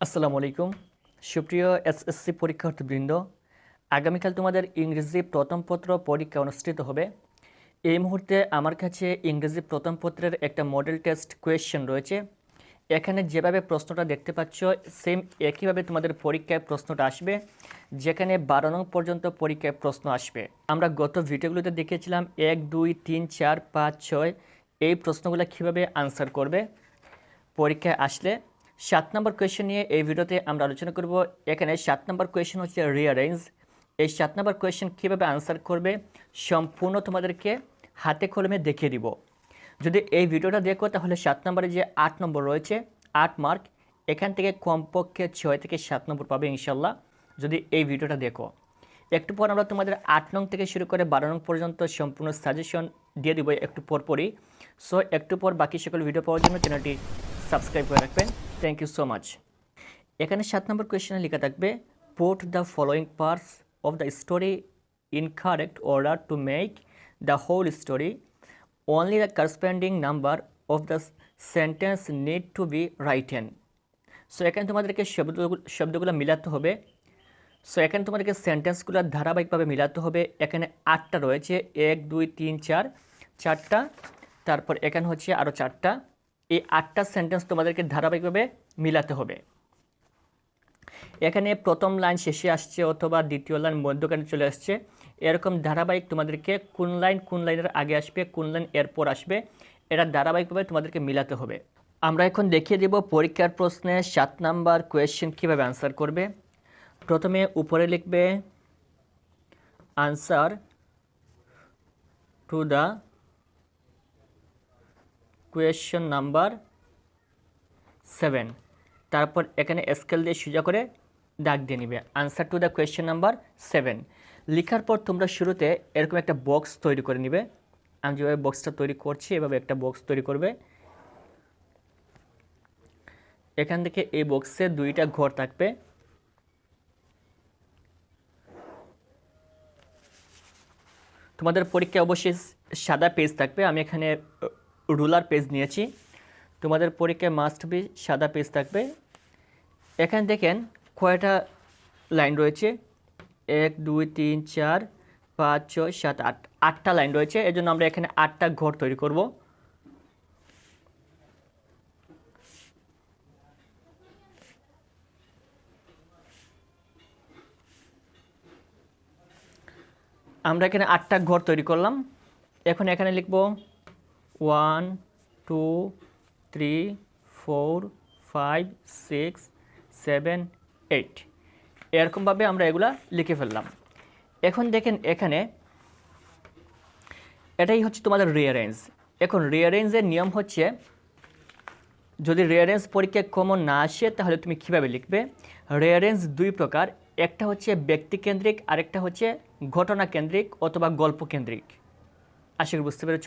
আসসালামু আলাইকুম। সুপ্রিয় এসএসসি পরীক্ষার্থীবৃন্দ, আগামীকাল তোমাদের ইংরেজি প্রথম পত্র পরীক্ষা অনুষ্ঠিত হবে। এই মুহূর্তে আমার কাছে ইংরেজি প্রথম পত্রের একটা মডেল টেস্ট কোয়েশ্চেন রয়েছে। এখানে যেভাবে প্রশ্নটা দেখতে পাচ্ছ সেম একইভাবে তোমাদের পরীক্ষায় প্রশ্নটা আসবে, যেখানে বারো নং পর্যন্ত পরীক্ষায় প্রশ্ন আসবে। আমরা গত ভিডিওগুলোতে দেখেছিলাম এক, দুই, তিন, চার, পাঁচ, ছয়, এই প্রশ্নগুলো কীভাবে আনসার করবে। পরীক্ষায় আসলে সাত নম্বর কোয়েশ্চেন নিয়ে এই ভিডিওতে আমরা আলোচনা করব। এখানে সাত নম্বর কোয়েশ্চেন হচ্ছে রিয়ারেঞ্জ এই সাত নম্বর কোয়েশ্চেন কীভাবে আনসার করবে সম্পূর্ণ তোমাদেরকে হাতে কলমে দেখিয়ে দিব। যদি এই ভিডিওটা দেখো, তাহলে সাত নম্বরে যে আট নম্বর রয়েছে, আট মার্ক এখান থেকে কমপক্ষে ছয় থেকে সাত নম্বর পাবে ইনশাল্লাহ, যদি এই ভিডিওটা দেখো। একটু পর আমরা তোমাদের আট নং থেকে শুরু করে বারো নং পর্যন্ত সম্পূর্ণ সাজেশন দিয়ে দিব একটু পরপরই। সো একটু পর বাকি সকল ভিডিও পাওয়ার জন্য চ্যানেলটি সাবস্ক্রাইব করে রাখবেন। থ্যাংক ইউ সো মাচ এখানে সাত নম্বর কোয়েশ্চেনে লেখা থাকবে put the following parts of the story in correct order to make the whole story only the corresponding number of the sentence need to be written so এখানে তোমাদেরকে শব্দগুলো শব্দগুলো মিলাতে হবে। সো এখানে তোমাদেরকে সেন্টেন্সগুলো ধারাবাহিকভাবে মিলাতে হবে। এখানে আটটা রয়েছে। এক, দুই, তিন, চার, চারটা। তারপর এখানে হচ্ছে আরও চারটা। এই আটটা সেন্টেন্স তোমাদেরকে ধারাবাহিকভাবে মিলাতে হবে। এখানে প্রথম লাইন শেষে আসছে অথবা দ্বিতীয় লাইন মধ্যখানে চলে আসছে। এরকম ধারাবাহিক তোমাদেরকে কোন লাইন কোন লাইনের আগে আসবে, কোন লাইন এরপর আসবে, এটা ধারাবাহিকভাবে তোমাদেরকে মিলাতে হবে। আমরা এখন দেখিয়ে দেব পরীক্ষার প্রশ্নে সাত নাম্বার কোয়েশ্চেন কীভাবে আনসার করবে। প্রথমে উপরে লিখবে answer to the question number seven তারপর এখানে স্কেল দিয়ে সোজা করে দাগ দিয়ে নিবে। Answer to the question number seven লেখার পর তোমরা শুরুতে এরকম একটা বক্স তৈরি করে নিবে। আমি যেভাবে বক্সটা তৈরি করছি, এভাবে একটা বক্স তৈরি করবে। এখান থেকে এই বক্সে দুইটা ঘর থাকবে। তোমাদের পরীক্ষায় অবশ্যই সাদা পেজ থাকবে। আমি এখানে রুলার পেজ নিয়েছি। তোমাদের পরীক্ষায় মাস্ট বি সাদা পেজ থাকবে। এখানে দেখেন কয়টা লাইন রয়েছে? এক, দুই, তিন, চার, পাঁচ, ছয়, সাত, আট। আটটা লাইন রয়েছে এই জন্য আমরা এখানে আটটা ঘর তৈরি করব। আমরা এখানে আটটা ঘর তৈরি করলাম। এখন এখানে লিখব one two three four five six seven eight এরকমভাবে আমরা এগুলা লিখে ফেললাম। এখন দেখেন এখানে এটাই হচ্ছে তোমাদের রিয়ারেঞ্জ এখন রিয়ারেঞ্জের নিয়ম হচ্ছে, যদি রিয়ারেঞ্জ পরীক্ষায় কমন না আসে, তাহলে তুমি কীভাবে লিখবে? রিয়ারেঞ্জ দুই প্রকার। একটা হচ্ছে ব্যক্তিকেন্দ্রিক আরেকটা হচ্ছে ঘটনা কেন্দ্রিক অথবা গল্প কেন্দ্রিক। আশা করি বুঝতে পেরেছ।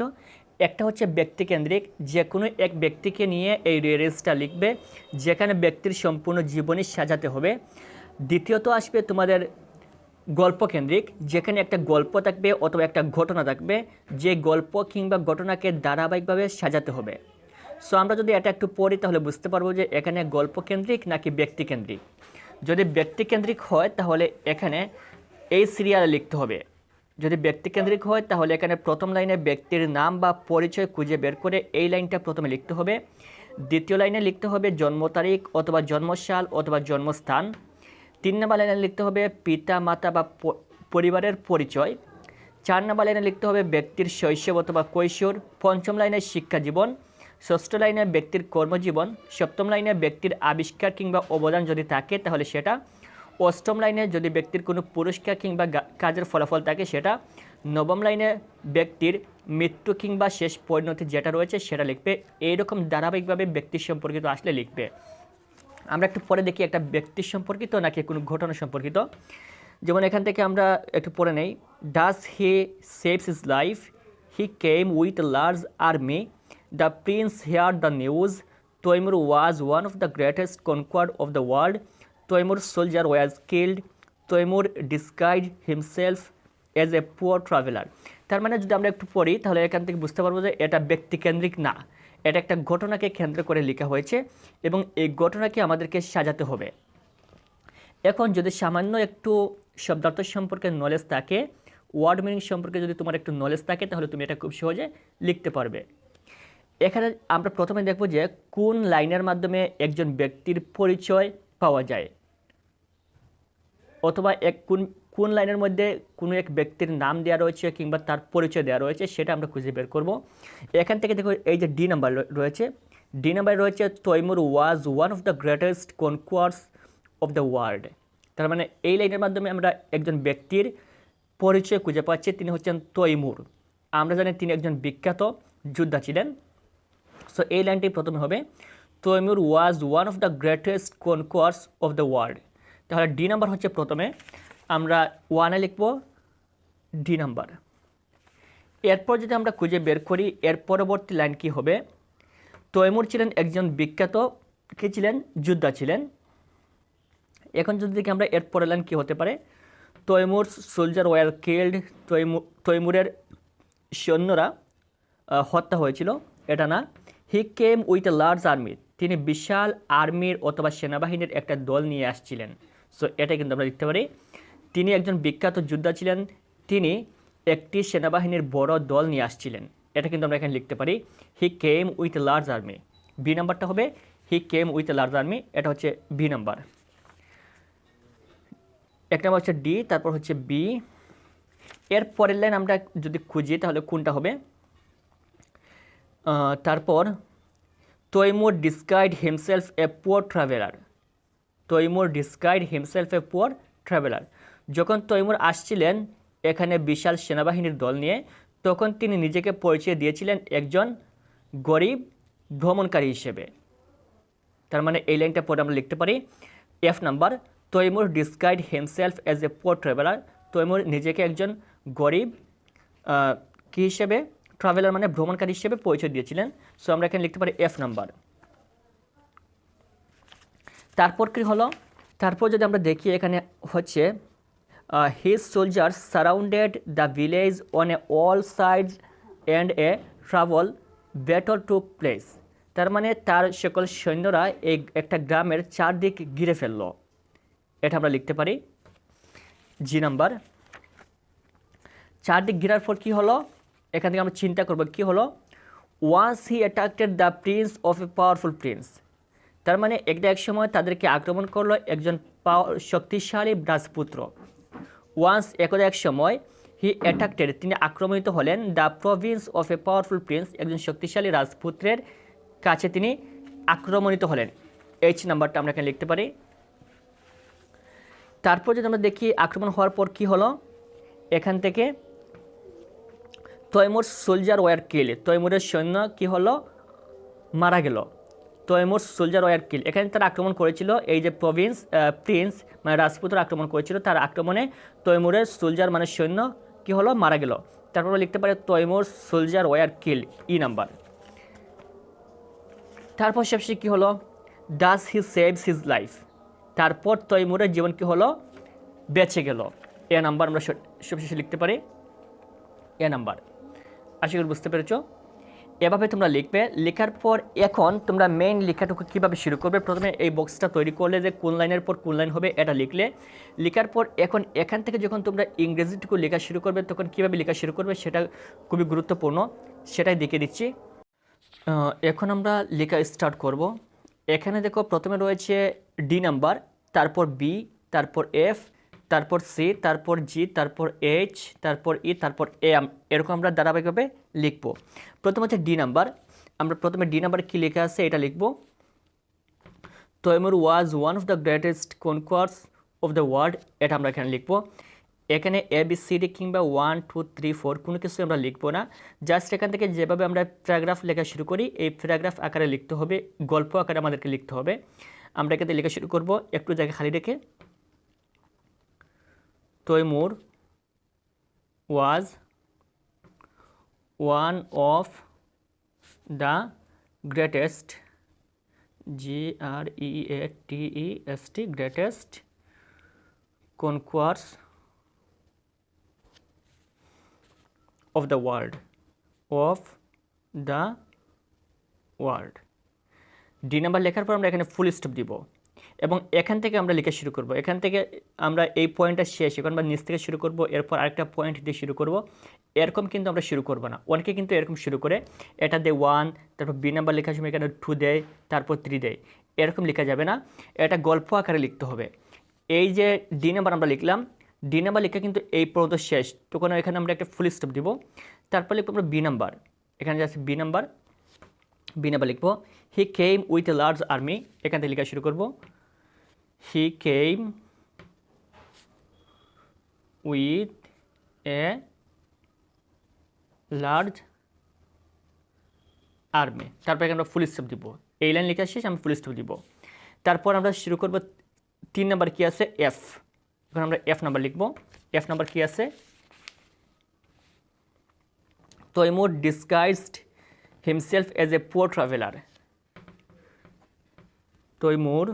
একটা হচ্ছে ব্যক্তিকেন্দ্রিক যে কোনো এক ব্যক্তিকে নিয়ে এই রিয়ারেঞ্জটা লিখবে, যেখানে ব্যক্তির সম্পূর্ণ জীবনী সাজাতে হবে। দ্বিতীয়ত আসবে তোমাদের গল্পকেন্দ্রিক যেখানে একটা গল্প থাকবে অথবা একটা ঘটনা থাকবে, যে গল্প কিংবা ঘটনাকে ধারাবাহিকভাবে সাজাতে হবে। সো আমরা যদি এটা একটু পড়ি, তাহলে বুঝতে পারব যে এখানে গল্পকেন্দ্রিক নাকি ব্যক্তিকেন্দ্রিক যদি ব্যক্তিকেন্দ্রিক হয়, তাহলে এখানে এই সিরিয়ালে লিখতে হবে। যদি ব্যক্তিকেন্দ্রিক হয়, তাহলে এখানে প্রথম লাইনে ব্যক্তির নাম বা পরিচয় খুঁজে বের করে এই লাইনটা প্রথমে লিখতে হবে। দ্বিতীয় লাইনে লিখতে হবে জন্ম তারিখ অথবা জন্মসাল অথবা জন্মস্থান। তিন নম্বর লাইনে লিখতে হবে পিতা, মাতা বা পরিবারের পরিচয়। চার নম্বর লাইনে লিখতে হবে ব্যক্তির শৈশব অথবা কৈশোর। পঞ্চম লাইনে শিক্ষা জীবন। ষষ্ঠ লাইনে ব্যক্তির কর্মজীবন। সপ্তম লাইনে ব্যক্তির আবিষ্কার কিংবা অবদান যদি থাকে, তাহলে সেটা অষ্টম লাইনে যদি ব্যক্তির কোনো পুরস্কার কিংবা কাজের ফলাফল থাকে, সেটা নবম লাইনে ব্যক্তির মৃত্যু কিংবা শেষ পরিণতি যেটা রয়েছে, সেটা লিখবে। এইরকম ধারাবাহিকভাবে ব্যক্তির সম্পর্কিত আসলে লিখবে। আমরা একটু পরে দেখি একটা ব্যক্তির সম্পর্কিত নাকি কোনো ঘটনা সম্পর্কিত। যেমন এখান থেকে আমরা একটু পরে নেই। Does he saves is life he came with large army the prince hear the news Timur was one of the greatest conquered of the world Timur soldier was killed Timur disguised himself as a poor traveller তার মানে যদি আমরা একটু পড়ি, তাহলে এখান থেকে বুঝতে পারব যে এটা ব্যক্তিকেন্দ্রিক না। এটা একটা ঘটনাকে কেন্দ্র করে লেখা হয়েছে এবং এই ঘটনাকে আমাদেরকে সাজাতে হবে। এখন যদি সামান্য একটু শব্দার্থ সম্পর্কে নলেজ থাকে ওয়ার্ড মিনিং সম্পর্কে যদি তোমার একটু নলেজ থাকে, তাহলে তুমি এটা খুব সহজে লিখতে পারবে। এখানে আমরা প্রথমে দেখব যে কোন লাইনের মাধ্যমে একজন ব্যক্তির পরিচয় পাওয়া যায়। অথবা এক কোন কোন লাইনের মধ্যে কোনো এক ব্যক্তির নাম দেওয়া রয়েছে কিংবা তার পরিচয় দেওয়া রয়েছে সেটা আমরা খুঁজে বের করব। এখান থেকে দেখো এই যে ডি নাম্বার রয়েছে। ডি নাম্বার রয়েছে Timur was one of the greatest conquerors of the world তার মানে এই লাইনের মাধ্যমে আমরা একজন ব্যক্তির পরিচয় খুঁজে পাচ্ছি, তিনি হচ্ছেন তৈমুর। আমরা জানি তিনি একজন বিখ্যাত যোদ্ধা ছিলেন। সো এই লাইনটি প্রথমে হবে। Timur was one of the greatest conquerors of the world তাহলে ডি নাম্বার হচ্ছে প্রথমে। আমরা ওয়ানে লিখব ডি নাম্বার এরপর যদি আমরা খুঁজে বের করি, এর পরবর্তী লাইন কি হবে? তৈমুর ছিলেন একজন বিখ্যাত, কে ছিলেন? যোদ্ধা ছিলেন। এখন যদি দেখি আমরা এর পরের লাইন কী হতে পারে? Timur soldier were killed Timur তৈমুরের সৈন্যরা হত্যা হয়েছিল। এটা না। He came with a large army তিনি বিশাল আর্মির অথবা সেনাবাহিনীর একটা দল নিয়ে আসছিলেন। সো এটা কিন্তু আমরা দেখতে পারি। তিনি একজন বিখ্যাত যোদ্ধা ছিলেন। তিনি একটি সেনাবাহিনীর বড় দল নিয়ে আসছিলেন। এটা কিন্তু আমরা এখানে লিখতে পারি he came with large army B নাম্বারটা হবে he came with large army এটা হচ্ছে বি নাম্বার। এক নাম্বার হচ্ছে ডি তারপর হচ্ছে বি এর পরের লাইন আমরা যদি খুঁজি, তাহলে কোনটা হবে? তারপর Timur disguised himself a poor traveller Timur disguised himself a poor traveller যখন তৈমুর আসছিলেন এখানে বিশাল সেনাবাহিনীর দল নিয়ে, তখন তিনি নিজেকে পরিচয় দিয়েছিলেন একজন গরিব ভ্রমণকারী হিসেবে। তার মানে এই লাইনটা পরে আমরা লিখতে পারি। F number Timur disguised himself as a poor traveller Timur নিজেকে একজন গরিব কী হিসেবে? ট্রাভেলার মানে ভ্রমণকারী হিসেবে পরিচয় দিয়েছিলেন। সো আমরা এখানে লিখতে পারি এফ নাম্বার তারপর কি হলো? তারপর যদি আমরা দেখি এখানে হচ্ছে his soldiers surrounded the village on a all sides and a travel battle took place তার মানে তার সকল সৈন্যরা এই একটা গ্রামের চারদিক ঘিরে ফেলল। এটা আমরা লিখতে পারি। G number. চারদিক ঘেরার পর কী হলো? এখান থেকে আমরা চিন্তা করব, কী হলো? Once he attracted the prince of a powerful prince তার মানে একটা এক সময় তাদেরকে আক্রমণ করল একজন শক্তিশালী রাজপুত্র ওয়ান্স একদা এক সময় হি অ্যাট্রাক্টেড তিনি আক্রমিত হলেন। The province of a powerful prince একজন শক্তিশালী রাজপুত্রের কাছে তিনি আক্রমণিত হলেন। এইচ নাম্বারটা আমরা এখানে লিখতে পারি। তারপর যদি আমরা দেখি আক্রমণ হওয়ার পর কি হলো? এখান থেকে তৈমুর সোলজার ওয়ার কিল। তৈমুরের সৈন্য কি হলো? মারা গেল। Timur soldier were kill. এখানে তারা আক্রমণ করেছিল এই যে প্রভিন্স প্রিন্স মানে রাজপুত্র আক্রমণ করেছিল, তার আক্রমণে তৈমুরের সোলজার মানে সৈন্য কি হলো? মারা গেল। তারপর লিখতে পারে Timur soldier were kill, E number. তারপর শেষে কী হলো? Does he saves his life. তারপর তৈমুরের জীবন কী হলো? বেঁচে গেল। এ নাম্বার আমরা সবশেষে লিখতে পারি। এ নাম্বার। আশা করি বুঝতে পেরেছ? এভাবে তোমরা লিখবে। লেখার পর এখন তোমরা মেইন লেখাটুকু কীভাবে শুরু করবে? প্রথমে এই বক্সটা তৈরি করলে যে কোন লাইনের পর কোন লাইন হবে, এটা লিখলে। লেখার পর এখন এখান থেকে যখন তোমরা ইংরেজিটুকু লেখা শুরু করবে, তখন কীভাবে লেখা শুরু করবে সেটা খুবই গুরুত্বপূর্ণ। সেটাই দেখিয়ে দিচ্ছি। এখন আমরা লেখা স্টার্ট করব। এখানে দেখো প্রথমে রয়েছে ডি নাম্বার তারপর বি তারপর এফ তারপর সি তারপর জি তারপর এইচ তারপর ই তারপর এ এরকম আমরা ধারাবাহিকভাবে লিখব। প্রথম হচ্ছে ডি নাম্বার আমরা প্রথমে ডি নাম্বার কী লেখা আছে এটা লিখব। Timur was one of the greatest conquerors of the world এটা আমরা এখানে লিখব। এখানে এ বি সি ডি কিংবা ওয়ান টু থ্রি ফোর কোনো কিছু আমরা লিখব না। জাস্ট এখান থেকে যেভাবে আমরা প্যারাগ্রাফ লেখা শুরু করি, এই প্যারাগ্রাফ আকারে লিখতে হবে, গল্প আকারে আমাদেরকে লিখতে হবে। আমরা এখান থেকে লেখা শুরু করব, একটু জায়গা খালি রেখে। Timur was one of the greatest G R E A T E S T greatest conquerors of the world, of the world D number লেখার পর আমরা এখানে ফুল স্টপ দিব। এবং এখান থেকে আমরা লিখে শুরু করব। এখান থেকে আমরা এই পয়েন্টটা শেষ, এখন বা নিচ থেকে শুরু করব, এরপর আরেকটা পয়েন্ট দিয়ে শুরু করব। এরকম কিন্তু আমরা শুরু করব না। অনেকে কিন্তু এরকম শুরু করে। এটা দেয় ওয়ান তারপর বি নাম্বার লেখার সময় এখানে টু দেয়, তারপর থ্রি দেয়। এরকম লেখা যাবে না। এটা গল্প আকারে লিখতে হবে। এই যে ডি নাম্বার আমরা লিখলাম ডি নাম্বার লেখা কিন্তু এই পর্যন্ত শেষ। তখন এখানে আমরা একটা ফুল স্টপ দিব। তারপর লিখব আমরা বি নাম্বার এখানে যাচ্ছে বি নাম্বার বি নাম্বার লিখব। He came with a large army এখান থেকে লেখা শুরু করব। He came with a large army তারপর আমরা ফুল স্টপ দিব। এই লাইন লেখা শেষ, আমি ফুল স্টপ দিব। তারপর আমরা শুরু করব তিন নাম্বার কি আছে? এফ এখন আমরা এফ নাম্বার লিখব। এফ নাম্বার কি আছে? Timur disguised himself as a poor traveller Timur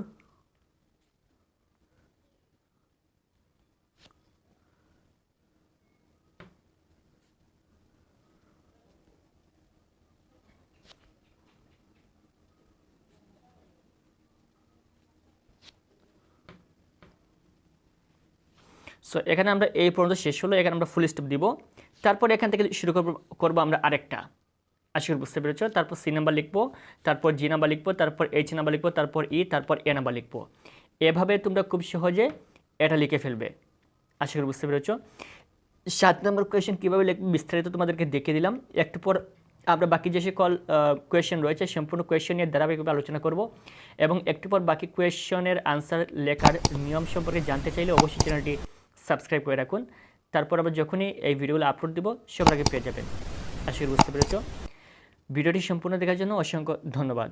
so এখানে আমরা এই পর্যন্ত শেষ হলো, এখানে আমরা ফুল স্টপ দিব। তারপর এখান থেকে শুরু করব করব আমরা আরেকটা। আশা করি বুঝতে পেরেছ? তারপর সি নাম্বার লিখব, তারপর জি নাম্বার লিখব, তারপর এইচ নাম্বার লিখব, তারপর ই তারপর এ নাম্বার লিখব। এভাবে তোমরা খুব সহজে এটা লিখে ফেলবে। আশা করি বুঝতে পেরেছ? সাত নম্বর কোয়েশ্চেন কীভাবে লিখবে বিস্তারিত তোমাদেরকে দেখিয়ে দিলাম। একটু পর আমরা বাকি যে সকল কোয়েশ্চেন রয়েছে, সম্পূর্ণ কোয়েশ্চেন নিয়ে ধারাবাহিকভাবে আলোচনা করব। এবং একটু পর বাকি কোয়েশ্চনের আনসার লেখার নিয়ম সম্পর্কে জানতে চাইলে অবশ্যই চ্যানেলটি সাবস্ক্রাইব করে রাখুন। তারপর আবার যখনই এই ভিডিওগুলো আপলোড দিব সবার আগে পেয়ে যাবেন। আশা করি বুঝতে পেরেছ। ভিডিওটি সম্পূর্ণ দেখার জন্য অসংখ্য ধন্যবাদ।